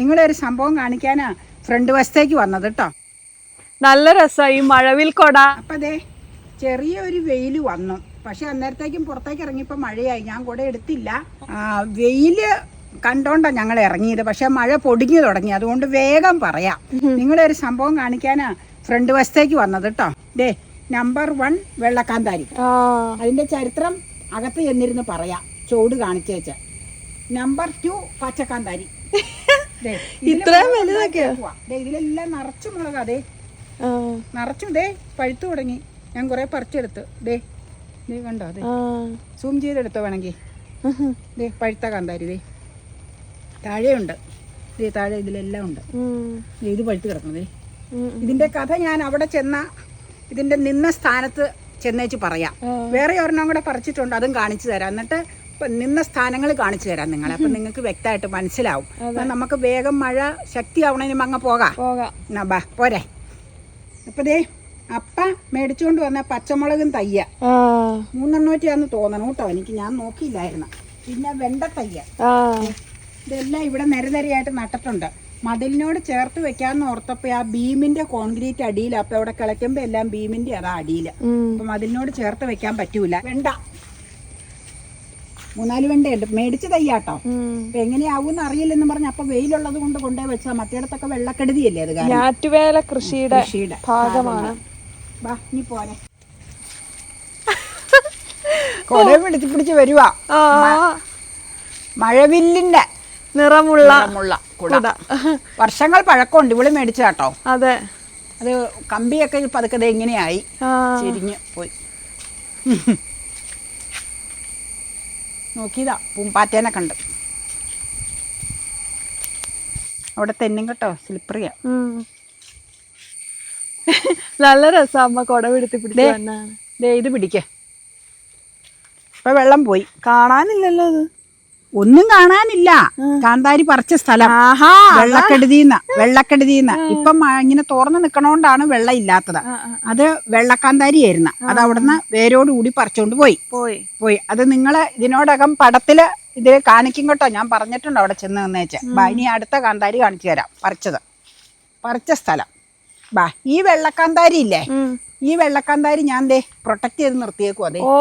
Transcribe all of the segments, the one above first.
നിങ്ങളൊരു സംഭവം കാണിക്കാനാ ഫ്രണ്ട് വശത്തേക്ക് വന്നത് കേട്ടോ നല്ല രസമായി മഴവിൽ കൊട. അപ്പം അതെ ചെറിയൊരു വെയിൽ വന്നു. പക്ഷെ അന്നേരത്തേക്കും പുറത്തേക്ക് ഇറങ്ങിയപ്പോൾ മഴയായി. ഞാൻ കൂടെ എടുത്തില്ല. വെയിൽ കണ്ടോണ്ടാ ഞങ്ങൾ ഇറങ്ങിയത്. പക്ഷെ മഴ പൊടിഞ്ഞു തുടങ്ങി. അതുകൊണ്ട് വേഗം പറയാം. നിങ്ങളൊരു സംഭവം കാണിക്കാനാ ഫ്രണ്ട് വശത്തേക്ക് വന്നത് കേട്ടോ ഡേ നമ്പർ വൺ വെള്ളക്കാന്താരി. അതിന്റെ ചരിത്രം അകത്ത് ചെന്നിരുന്ന് പറയാം. ചോട് കാണിച്ചേച്ച. Number two പച്ചക്കാന്താരി. ഇത്രയും വലുതൊക്കെയാ? ഇതിലെല്ലാം നിറച്ചു മുളക് അതെ നിറച്ചു ദേ പഴുത്തു തുടങ്ങി. ഞാൻ കുറെ പറിച്ചെടുത്ത്. ദേ ദേ കണ്ടോ ആ. സൂം ചെയ്തെടുത്തോ വേണമെങ്കിൽ. ദേ പഴുത്ത കാന്താരി ദേ. താഴെയുണ്ട്. ദേ താഴെ ഇതിലെല്ലാം ഉണ്ട്. ഇത് പഴുത്ത് കിടക്കുന്നു ദേ. ഇതിന്റെ കഥ ഞാൻ അവിടെ ചെന്ന ഇതിന്റെ നിന്ന സ്ഥാനത്ത് ചെന്നേച്ച് പറയാം. വേറെ ഒരെണ്ണം കൂടെ പറിച്ചിട്ടുണ്ട് അതും കാണിച്ചു തരാം. എന്നിട്ട് നിന്ന സ്ഥാനങ്ങൾ കാണിച്ചു തരാം നിങ്ങളെ. അപ്പൊ നിങ്ങൾക്ക് വ്യക്തമായിട്ട് മനസ്സിലാവും. നമുക്ക് വേഗം മഴ ശക്തിയാവണതിന് അങ്ങ് പോകാം. ബാ പോരെ. അപ്പതേ ദേ അപ്പ മേടിച്ചുകൊണ്ട് വന്ന പച്ചമുളകും തയ്യ. മൂന്നെണ്ണൂറ്റിയാന്ന് തോന്നണം കേട്ടോ. എനിക്ക് ഞാൻ നോക്കിയില്ലായിരുന്നു. പിന്നെ വെണ്ട തയ്യ. ഇതെല്ലാം ഇവിടെ നിരനിരയായിട്ട് നട്ടിട്ടുണ്ട്. മതിലിനോട് ചേർത്ത് വെക്കാന്ന് ഓർത്തപ്പോ ആ ബീമിന്റെ കോൺക്രീറ്റ് അടിയിൽ അപ്പൊ അവിടെ കിളയ്ക്കുമ്പോ എല്ലാം ബീമിന്റെ അതാ അടിയിൽ ഉം. അപ്പൊ മതിലിനോട് ചേർത്ത് വെക്കാൻ പറ്റൂല. വെണ്ട. മൂന്നാൽ വെണ്ടയുണ്ട്. മേടിച്ച് തയ്യാട്ടോ. അപ്പൊ എങ്ങനെയാവൂന്ന് അറിയില്ലെന്ന് പറഞ്ഞ അപ്പൊ വെയിലുള്ളത് കൊണ്ട് കൊണ്ടുപോയി വെച്ചാ മറ്റേടത്തൊക്കെ വെള്ളക്കെടുതിയല്ലേ അത് കാരണം ഞാറ്റുവേല കൃഷിയുടെ കൃഷിയുടെ ഭാഗമാണ്. വാ നീ പോരെ. കൊട പിടിച്ച് പിടിച്ച് വരുവാ. മഴവില്ലിന്റെ നിറമുള്ള നിറമുള്ള കുട. വർഷങ്ങൾ പഴക്കമുണ്ട്. ഇവൾ മേടിച്ച കേട്ടോ അതെ. അത് കമ്പിയൊക്കെ പതുക്കത് എങ്ങനെയായി ചെരിഞ്ഞ് പോയി. നോക്കിയതാ പൂമ്പാറ്റേനെ കണ്ട്. അവിടെ തെന്നും കേട്ടോ സ്ലിപ്പറിയാ നല്ല രസം അമ്മ കൊട പിടുത്തി പിടിച്ച് ഇത് പിടിക്കേ. ഇപ്പൊ വെള്ളം പോയി. കാണാനില്ലല്ലോ അത്. ഒന്നും കാണാനില്ല. കാന്താരി പറിച്ച സ്ഥലം. വെള്ളക്കെടുതിന്ന വെള്ളക്കെടുതിന്ന. ഇപ്പം ഇങ്ങനെ തുറന്ന് നിക്കണോണ്ടാണ് വെള്ളം ഇല്ലാത്തത് അത് വെള്ളക്കാന്താരി വെള്ളക്കാന്താരിയായിരുന്നു. അത് അവിടുന്ന് വേരോടുകൂടി പറിച്ചോണ്ട് പോയി. പോയി. പോയി. അത് നിങ്ങൾ ഇതിനോടകം പടത്തിൽ ഇത് കാണിക്കും കേട്ടോ. ഞാൻ പറഞ്ഞിട്ടുണ്ട് അവിടെ ചെന്ന് നിന്നേച്ച്. ഇനി അടുത്ത കാന്താരി കാണിച്ചു തരാം. പറിച്ചത്. പറിച്ച സ്ഥലം. ബാ ഈ വെള്ളക്കാന്താരി ഇല്ലേ. ഈ വെള്ളക്കാന്താരി ഞാൻ ദേ പ്രൊട്ടക്ട് ചെയ്ത് നിർത്തിയേക്കും അതെ ഓ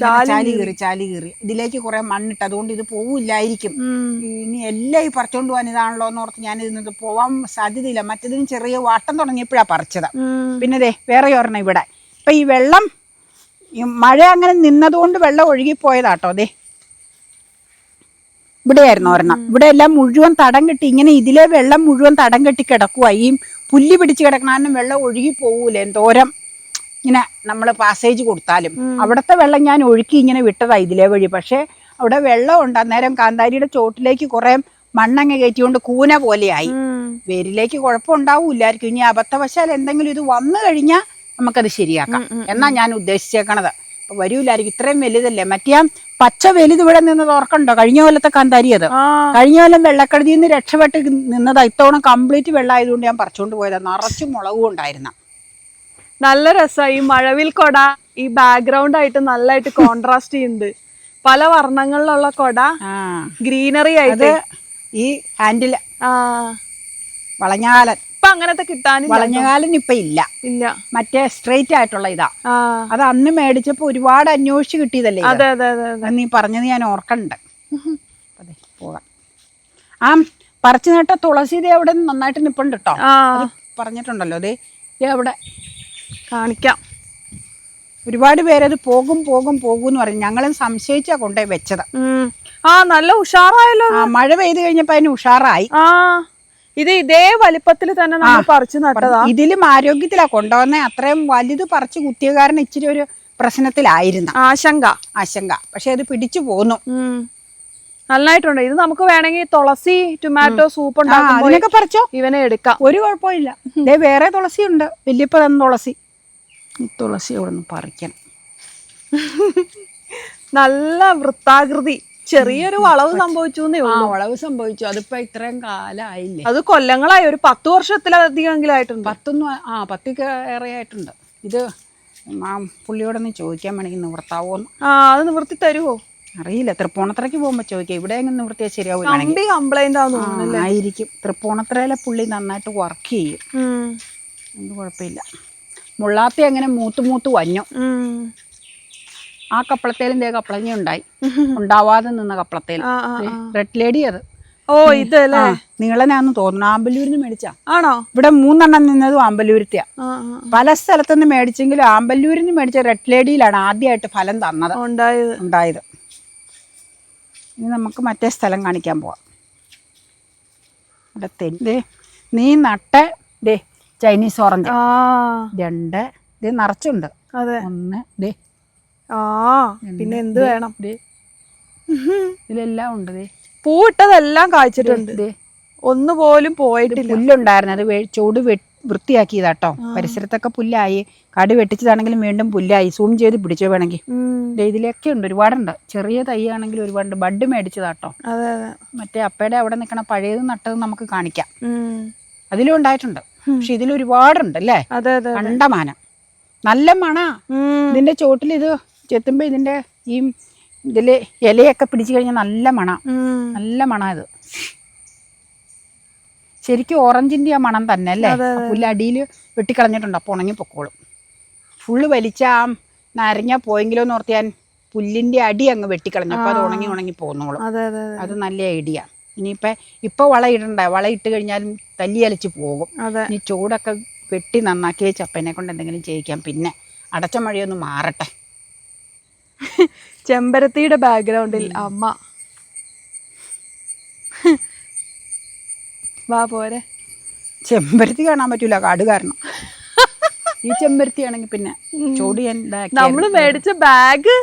ചാലി കീറി ചാലി കീറി. ഇതിലേക്ക് കുറെ മണ്ണിട്ട് അതുകൊണ്ട് ഇത് പോവില്ലായിരിക്കും. ഇനി എല്ലാം ഈ പറിച്ചോണ്ട് പോകാൻ ഇതാണല്ലോ എന്ന് ഓർത്ത് ഞാൻ ഇതിന് പോവാൻ സാധ്യതയില്ല. മറ്റേതിന് ചെറിയ വാട്ടം തുടങ്ങിയപ്പോഴാ പറിച്ചത്. പിന്നെ ദേ വേറെ ഒരെണ്ണം ഇവിടെ. ഇപ്പൊ ഈ വെള്ളം മഴ അങ്ങനെ നിന്നതുകൊണ്ട് വെള്ളം ഒഴുകിപ്പോയതാട്ടോ ദേ. ഇവിടെയായിരുന്നു ഒരെണ്ണം. ഇവിടെ എല്ലാം മുഴുവൻ തടം കെട്ടി ഇങ്ങനെ ഇതിലെ വെള്ളം മുഴുവൻ തടം കെട്ടി കിടക്കുക ഈ പുല്ല് പിടിച്ച് കിടക്കണാനും വെള്ളം ഒഴുകി പോകൂലേ എന്തോരം ഇങ്ങനെ നമ്മൾ പാസേജ് കൊടുത്താലും. അവിടുത്തെ വെള്ളം ഞാൻ ഒഴുക്കി ഇങ്ങനെ വിട്ടതാ ഇതിലെ വഴി. പക്ഷേ അവിടെ വെള്ളം ഉണ്ട്. അന്നേരം കാന്താരിയുടെ ചോട്ടിലേക്ക് കുറെ മണ്ണങ്ങ കയറ്റിക്കൊണ്ട് കൂന പോലെയായി. വേരിലേക്ക് കുഴപ്പമുണ്ടാവൂലായിരിക്കും ഇനി അബദ്ധവശാൽ എന്തെങ്കിലും ഇത് വന്നു കഴിഞ്ഞാൽ നമുക്കത് ശരിയാക്കാം. എന്നാ ഞാൻ ഉദ്ദേശിച്ചേക്കണത്. വരൂലായിരിക്കും. ഇത്രയും വലുതല്ലേ? മറ്റേ പച്ച വലുത് ഇവിടെ നിന്നത് ഓർക്കണ്ടോ? കഴിഞ്ഞ കൊല്ലത്തെ കാന്താരി അത് ആ. കഴിഞ്ഞ കൊല്ലം വെള്ളക്കെടുതി നിന്ന് രക്ഷപ്പെട്ട് നിന്നതാ ഇത്തവണ കംപ്ലീറ്റ് വെള്ളമായതുകൊണ്ട് ഞാൻ പറിച്ചുകൊണ്ട് പോയതാ. നിറച്ചും മുളകും ഉണ്ടായിരുന്ന. നല്ല രസമായി ഈ മഴവിൽ കൊട ഈ ബാക്ക്ഗ്രൗണ്ട് ആയിട്ട് നല്ലതായിട്ട് കോൺട്രാസ്റ്റ് ചെയ്യുന്നുണ്ട് പല വർണങ്ങളിലുള്ള കൊട ഗ്രീനറി ആയിട്ട്. ഈ ഹാൻഡിൽ ആ. വളഞ്ഞകാലൻ ഇപ്പൊ അങ്ങനത്തെ കിട്ടാനില്ല വളഞ്ഞകാലം ഇപ്പൊ ഇല്ല. ഇല്ല. മറ്റേ സ്ട്രെയിറ്റ് ആയിട്ടുള്ള ഇതാ. അത് അന്ന് മേടിച്ചപ്പോ ഒരുപാട് അന്വേഷിച്ച് കിട്ടിയതല്ലേ? അതെ അതെ അതെ നീ പറഞ്ഞത് ഞാൻ ഓർക്കണ്ട്. അതെ പോകാം. ആ പറിച്ചു നട്ട തുളസി അവിടെ നന്നായിട്ട് നിപ്പുണ്ട് കേട്ടോ പറഞ്ഞിട്ടുണ്ടല്ലോ അതെ അവിടെ കാണിക്കാം. ഒരുപാട് പേരത് പോകും പോകും പോകും എന്ന് പറഞ്ഞു ഞങ്ങളും സംശയിച്ചാ കൊണ്ടേ വെച്ചത്. ആ നല്ല ഉഷാറായല്ലോ ആ മഴ പെയ്ത് കഴിഞ്ഞപ്പോ അതിന് ഉഷാറായി. ആ. ഇത് ഇതേ വലിപ്പത്തിൽ തന്നെ നമ്മൾ പറിച്ചു നട്ടതാ. ഇതിലും ആരോഗ്യത്തിലാ കൊണ്ടുവന്നേ. അത്രയും വലുത് പറിച്ചു കുത്തിയ കാരണം ഇച്ചിരി ഒരു പ്രശ്നത്തിലായിരുന്നു. ആശങ്ക. ആശങ്ക. പക്ഷെ അത് പിടിച്ചു പോന്നു. നന്നായിട്ടുണ്ട്. ഇത് നമുക്ക് വേണമെങ്കിൽ തുളസി ടൊമാറ്റോ സൂപ്പ് ഉണ്ടാക്കും പറിച്ചോ? ഇവനെ എടുക്കാം. ഒരു കുഴപ്പമില്ല. ദേ വേറെ തുളസി ഉണ്ട് വലിയപ്പോ തന്ന തുളസി. തുളസി അവിടെ നിന്ന് പറിക്കണം? നല്ല വൃത്താകൃതി. ചെറിയൊരു വളവ് സംഭവിച്ചു എന്നേ ആ ഉള്ളൂ. വളവ് സംഭവിച്ചു. അതിപ്പോ ഇത്രയും കാലമായില്ലേ അത് കൊല്ലങ്ങളായി. ഒരു പത്ത് വർഷത്തിലധികമെങ്കിലും ആയിട്ടുണ്ട്. പത്തൊന്നും ആ- ആ പത്തിക്ക് ഏറെ ആയിട്ടുണ്ട്. ഇത് ആ പുള്ളിയോടൊന്ന് ചോദിക്കാൻ വേണമെങ്കിൽ നിവർത്താവോന്ന് ആ അത് നിവർത്തി തരുമോ അറിയില്ല. തൃപ്പൂണിത്തറയ്ക്ക് പോകുമ്പോ ചോദിക്കാം. ഇവിടെ എങ്ങനെ നിവർത്തിയാ കമ്പി കംപ്ലൈന്റ് തോന്നുന്നു ആയിരിക്കും. തൃപ്പൂണിത്തറയിലെ പുള്ളി നന്നായിട്ട് വർക്ക് ചെയ്യും. ഉം. അത് കുഴപ്പമില്ല. മുള്ളാത്തി അങ്ങനെ മൂത്ത് മൂത്ത് വഞ്ഞു. ഉം. ആ കപ്പളത്തേലും ദേ കപ്പളഞ്ഞ ഉണ്ടായി. ഉണ്ടാവാതെ നിന്ന കപ്പളത്തേൽ. റെഡ് ലേഡി അത്. ഓ ഇത് അല്ലേ? ഞാൻ നീളനാന്ന് തോന്നുന്നു. ആമ്പല്ലൂരിന്ന് മേടിച്ചാ. ആണോ? ഇവിടെ മൂന്നെണ്ണം നിന്നതും ആമ്പല്ലൂരത്തെയാ ആ, ആ. പല സ്ഥലത്തുനിന്ന് മേടിച്ചെങ്കിലും ആമ്പല്ലൂരിന്ന് മേടിച്ച റെഡ് ലേഡിയിലാണ് ആദ്യമായിട്ട് ഫലം തന്നത്. ഉണ്ടായത്. ഉണ്ടായത്. ഇനി നമുക്ക് മറ്റേ സ്ഥലം കാണിക്കാൻ പോവാം. ഇവിടെ തെൻ- ദേ നീ നട്ട ദേ ചൈനീസ് ഓറഞ്ച്. രണ്ട് ദേ നിറച്ചുണ്ട്. ഒന്ന് ദേ ആ പിന്നെ എന്ത് വേണം? ഇതിലെല്ലാം ഉണ്ട് ദേ. പൂവിട്ടതെല്ലാം കായ്ച്ചിട്ടുണ്ട്. ഒന്ന് പോലും പോയിട്ടില്ല. പുല്ലുണ്ടായിരുന്നു. അത് ചൂട് വൃത്തിയാക്കിയതാട്ടോ പരിസരത്തൊക്കെ പുല്ലായി. കടി വെട്ടിച്ചതാണെങ്കിലും വീണ്ടും പുല്ലായി. സൂം ചെയ്ത് പിടിച്ചോ വേണമെങ്കിൽ. ഇതിലൊക്കെ ഉണ്ട്. ഒരുപാടുണ്ട്. ചെറിയ തൈ ആണെങ്കിലും ഒരുപാടുണ്ട്. ബഡ് മേടിച്ചതാട്ടോ മറ്റേ അപ്പയുടെ അവിടെ നിൽക്കണ പഴയത് നട്ടത് നമുക്ക് കാണിക്കാം. അതിലും ഉണ്ടായിട്ടുണ്ട്. പക്ഷെ ഇതിൽ ഒരുപാടുണ്ട് അല്ലേ കണ്ടമാനം. നല്ല മണ. നിന്റെ ഇതിന്റെ ചോട്ടിൽ ഇത് ചെത്തുമ്പോ ഇതിന്റെ ഈ ഇതിൽ ഇലയൊക്കെ പിടിച്ചു കഴിഞ്ഞാൽ നല്ല മണ. നല്ല മണ ഇത്. ശരിക്കും ഓറഞ്ചിന്റെ ആ മണം തന്നെ അല്ലേ? പുല്ല് അടിയിൽ വെട്ടിക്കളഞ്ഞിട്ടുണ്ട്. അപ്പോൾ ഉണങ്ങി പൊക്കോളും. ഫുള്ള് വലിച്ച ആ നരഞ്ഞ പോയെങ്കിലോ എന്ന് ഓർത്ത് ഞാൻ പുല്ലിന്റെ അടി അങ്ങ് വെട്ടിക്കളഞ്ഞു. അപ്പോൾ അത് ഉണങ്ങി ഉണങ്ങി പോന്നോളും. അതെ നല്ല ഐഡിയ. ഇനിയിപ്പോൾ ഇപ്പോൾ വള ഇടണ്ട. വള ഇട്ട് കഴിഞ്ഞാലും തല്ലി അലച്ച് പോകും. ഇനി ചൂടൊക്കെ വെട്ടി നന്നാക്കി ചപ്പനെ കൊണ്ട് എന്തെങ്കിലും ചെയ്യിക്കാം. പിന്നെ അടച്ച മഴയൊന്ന് മാറട്ടെ. ചെമ്പരത്തിയുടെ ബാക്ക്ഗ്രൗണ്ടിൽ അമ്മ. വാ പോരെ. ചെമ്പരത്തി കാണാൻ പറ്റൂല കാട് കാരണം. ഈ ചെമ്പരത്തി ആണെങ്കിൽ പിന്നെ ചോടി നമ്മൾ മേടിച്ച ബാഗ്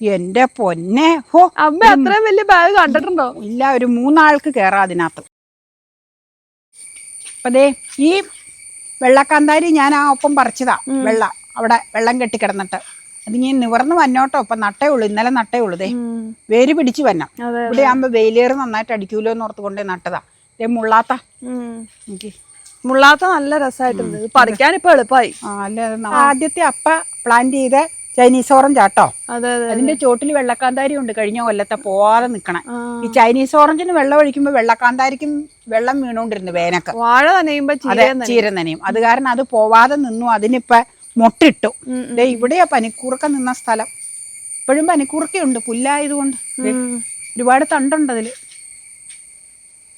എന്റെ പൊന്നെ. ഹോ അമ്മ അത്രയും വലിയ ബാഗ് കണ്ടിട്ടുണ്ടോ? ഇല്ല ഒരു മൂന്നാൾക്ക് കയറാം അതിനകത്ത്. അതേ ഈ വെള്ളക്കാന്താരി ഞാൻ ആ ഒപ്പം പറിച്ചതാ വെള്ള അവിടെ വെള്ളം കെട്ടിക്കിടന്നിട്ട്. അത് ഞാൻ നിവർന്ന് വന്നോട്ടോ. ഇപ്പൊ നട്ടേ ഉള്ളൂ. ഇന്നലെ നട്ടേ ഉള്ളൂ ദേ. ഉം. വേര് പിടിച്ച് വന്നം ഇവിടെ ആകുമ്പോ വെയിലേറ് നന്നായിട്ട് അടിക്കൂലോ എന്ന് ഓർത്ത് കൊണ്ടേ നട്ടതാ. മുള്ളാത്ത. എനിക്ക് മുള്ളാത്ത നല്ല രസമായിട്ടുണ്ട് പറിക്കാൻ ഇപ്പൊ എളുപ്പമായി അല്ല ആദ്യത്തെ അപ്പ പ്ലാന്റ് ചെയ്ത ചൈനീസ് ഓറഞ്ച് ആട്ടോ. അതെ അതെ അതിന്റെ ചോട്ടിൽ വെള്ളക്കാന്താരി ഉണ്ട് കഴിഞ്ഞ കൊല്ലത്തെ പോവാതെ നിക്കണേ. ഈ ചൈനീസ് ഓറഞ്ചിന് വെള്ളം ഒഴിക്കുമ്പോ വെള്ളക്കാന്താരിക്കും വെള്ളം വീണോണ്ടിരുന്നു വേനക്ക്. വാഴ നനയുമ്പോ ചീര നനയും. അത് കാരണം അത് പോവാതെ നിന്നു. അതിനിപ്പ മൊട്ടിട്ടു. ഇവിടെയാ പനിക്കൂർക്ക നിന്ന സ്ഥലം. ഇപ്പോഴും പനിക്കൂർക്കയുണ്ട്. പുല്ലായതുകൊണ്ട് ഒരുപാട് തണ്ടുണ്ട് അതിൽ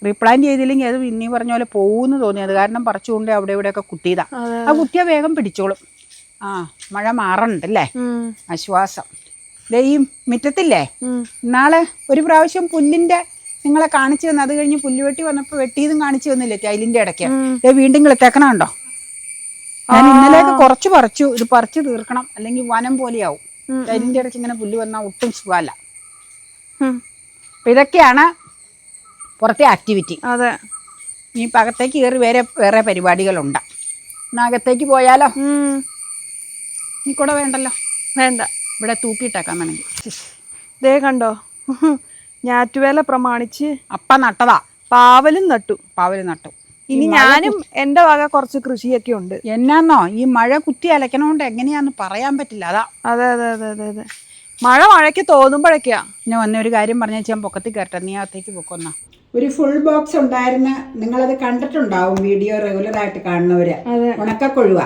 റീപ്ലാന്റ് ചെയ്തില്ലെങ്കിൽ അത് ഇന്നീ പറഞ്ഞ പോലെ പോകുമെന്ന് തോന്നി. അത് കാരണം പറിച്ചുകൊണ്ട് അവിടെ ഇവിടെയൊക്കെ കുത്തിയതാ. അതെ ആ കുത്തിയ വേഗം പിടിച്ചോളും. ആ മഴ മാറണ്ടല്ലേ? അല്ലേ ആശ്വാസം. ഈ മുറ്റത്തില്ലേ. നാളെ ഒരു പ്രാവശ്യം പുല്ലിന്റെ നിങ്ങളെ കാണിച്ചു തന്നു. അത് കഴിഞ്ഞ് പുല്ല് വെട്ടി വന്നപ്പോൾ വെട്ടിയതും കാണിച്ചു തന്നില്ലേ ടൈലിന്റെ ഇടയ്ക്ക്? വീണ്ടും കിളത്തേക്കണുണ്ടോ ഞാൻ ഇന്നലെയൊക്കെ കുറച്ച് പറിച്ചു. ഇത് പറിച്ചു തീർക്കണം. അല്ലെങ്കിൽ വനം പോലെയാവും. ടൈലിന്റെ ഇടയ്ക്ക് ഇങ്ങനെ പുല്ല് വന്നാൽ ഒട്ടും സുഖമല്ല. അപ്പൊ ഇതൊക്കെയാണ് പുറത്തെ ആക്ടിവിറ്റി അതെ. ഇനി പകത്തേക്ക് അകത്തേക്ക് കയറി വേറെ വേറെ പരിപാടികളുണ്ട്. എന്നാ അകത്തേക്ക് പോയാലോ. നീ കൂടെ വേണ്ടല്ലോ? വേണ്ട. ഇവിടെ തൂക്കിയിട്ടേക്കാൻ വേണമെങ്കിൽ. ദേ കണ്ടോ? ഞാറ്റുവേല പ്രമാണിച്ച് അപ്പ നട്ടതാ. പാവലും നട്ടു. പാവലും നട്ടു. ഇനി ഞാനും എന്റെ വക കുറച്ച് കൃഷിയൊക്കെ ഉണ്ട്. എന്നാന്നോ? ഈ മഴ കുത്തി അലക്കണോണ്ട് എങ്ങനെയാന്ന് പറയാൻ പറ്റില്ല. അതാ. അതെ അതെ അതെ അതെ അതെ. മഴ മഴയ്ക്ക് തോന്നുമ്പോഴൊക്കെയാ. ഞാൻ വന്നൊരു കാര്യം പറഞ്ഞാൽ ഞാൻ പൊക്കത്തി കയറട്ടെ നീ അകത്തേക്ക് പൊക്കൊന്ന ഒരു ഫുൾ ബോക്സ് ഉണ്ടായിരുന്ന നിങ്ങളത് കണ്ടിട്ടുണ്ടാവും വീഡിയോ റെഗുലർ ആയിട്ട് കാണുന്നവര്. ഉണക്ക ഉണക്കക്കൊഴുവ.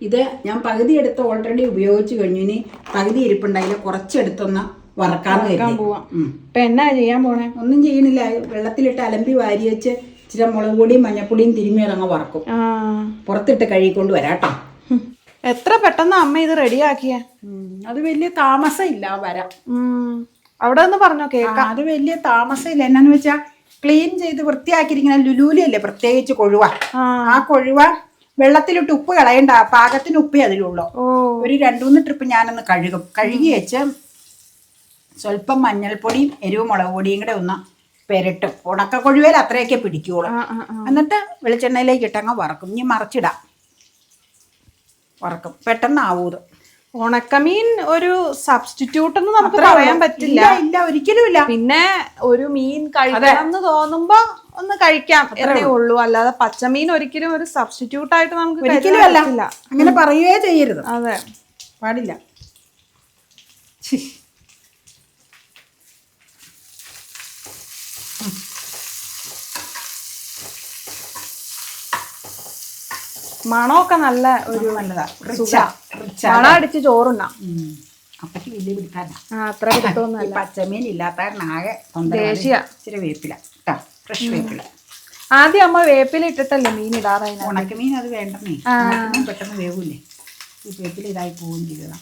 ഇത് ഞാൻ പകുതി എടുത്ത് ഓൾറെഡി ഉപയോഗിച്ചു കഴിഞ്ഞു. ഇനി പകുതി ഇരിപ്പുണ്ടായില്ല കുറച്ചെടുത്തൊന്ന് വറക്കാൻ പോവാ. ഇപ്പൊ എന്നാ ചെയ്യാൻ പോണേ? ഒന്നും ചെയ്യണില്ല വെള്ളത്തിലിട്ട് അലമ്പി വാരി വെച്ച് ഇച്ചിരി മുളക് പൊടിയും മഞ്ഞപ്പൊടിയും തിരുമ്മി അതങ്ങ് വറക്കും. പുറത്തിട്ട് കഴുകിക്കൊണ്ട് വരാട്ടോ. എത്ര പെട്ടെന്ന് അമ്മ ഇത് റെഡിയാക്കിയ? അത് വലിയ താമസം ഇല്ല വരാം. അവിടെ നിന്ന് പറഞ്ഞോ കേൾക്കാം അത് വലിയ താമസമില്ല. എന്നാന്ന് വെച്ചാ ക്ലീൻ ചെയ്ത് വൃത്തിയാക്കിയിരിക്കുന്ന ലുലൂലിയല്ലേ പ്രത്യേകിച്ച് കൊഴുവ? ആ. ആ കൊഴുവ വെള്ളത്തിലിട്ട് ഉപ്പ് കളയണ്ട. പാകത്തിന് ഉപ്പേ അതിലുള്ളൂ. ഒരു രണ്ടു മൂന്ന് ട്രിപ്പ് ഞാനൊന്ന് കഴുകും. കഴുകി വെച്ച് സ്വല്പം മഞ്ഞൾപ്പൊടിയും എരിവ് മുളക് പൊടിയും കൂടെ ഒന്ന് പെരട്ടും. ഉണക്ക കൊഴുവേൽ അത്രയൊക്കെ പിടിക്കുള്ളൂ. എന്നിട്ട് വെളിച്ചെണ്ണയിലേക്ക് ഇട്ടങ്ങ് വറക്കും. ഇനി മറിച്ചിടാം. വറക്കും. പെട്ടെന്ന് ആവൂത് ഉണക്കമീൻ ഒരു സബ്സ്റ്റിറ്റ്യൂട്ട് എന്ന് നമുക്ക് പറയാൻ പറ്റില്ല. ഇല്ല ഒരിക്കലും ഇല്ല. പിന്നെ ഒരു മീൻ കഴിക്കണം എന്ന് തോന്നുമ്പോ ഒന്ന് കഴിക്കാം. എന്നേ ഉള്ളൂ. അല്ലാതെ പച്ചമീൻ ഒരിക്കലും ഒരു സബ്സ്റ്റിറ്റ്യൂട്ട് ആയിട്ട് നമുക്ക് ഒരിക്കലും അല്ല. അങ്ങനെ പറയുകയേ ചെയ്യരുത്. അതെ. പാടില്ല. മണമൊക്കെ നല്ല ഒരു നല്ലതാ. റിച്ച. മണം അടിച്ച് ചോറുണ്ണാം. അപ്പക്ക് വലിയ പിടിക്കാറില്ല. അത്ര പച്ചമീൻ ഇല്ലാത്ത ആകെ ദേശീയ. ഇച്ചിരി വേപ്പില. കേട്ടോ ഫ്രഷ് വേപ്പില. ആദ്യം അമ്മ വേപ്പില ഇട്ടിട്ടല്ലേ മീൻ ഇടാറായി ഉണക്കമീൻ അത് വേണ്ടേ പെട്ടെന്ന് വേവൂലേ. ഈ വേപ്പില ഇതായി പോവുകയും ചെയ്തതാ.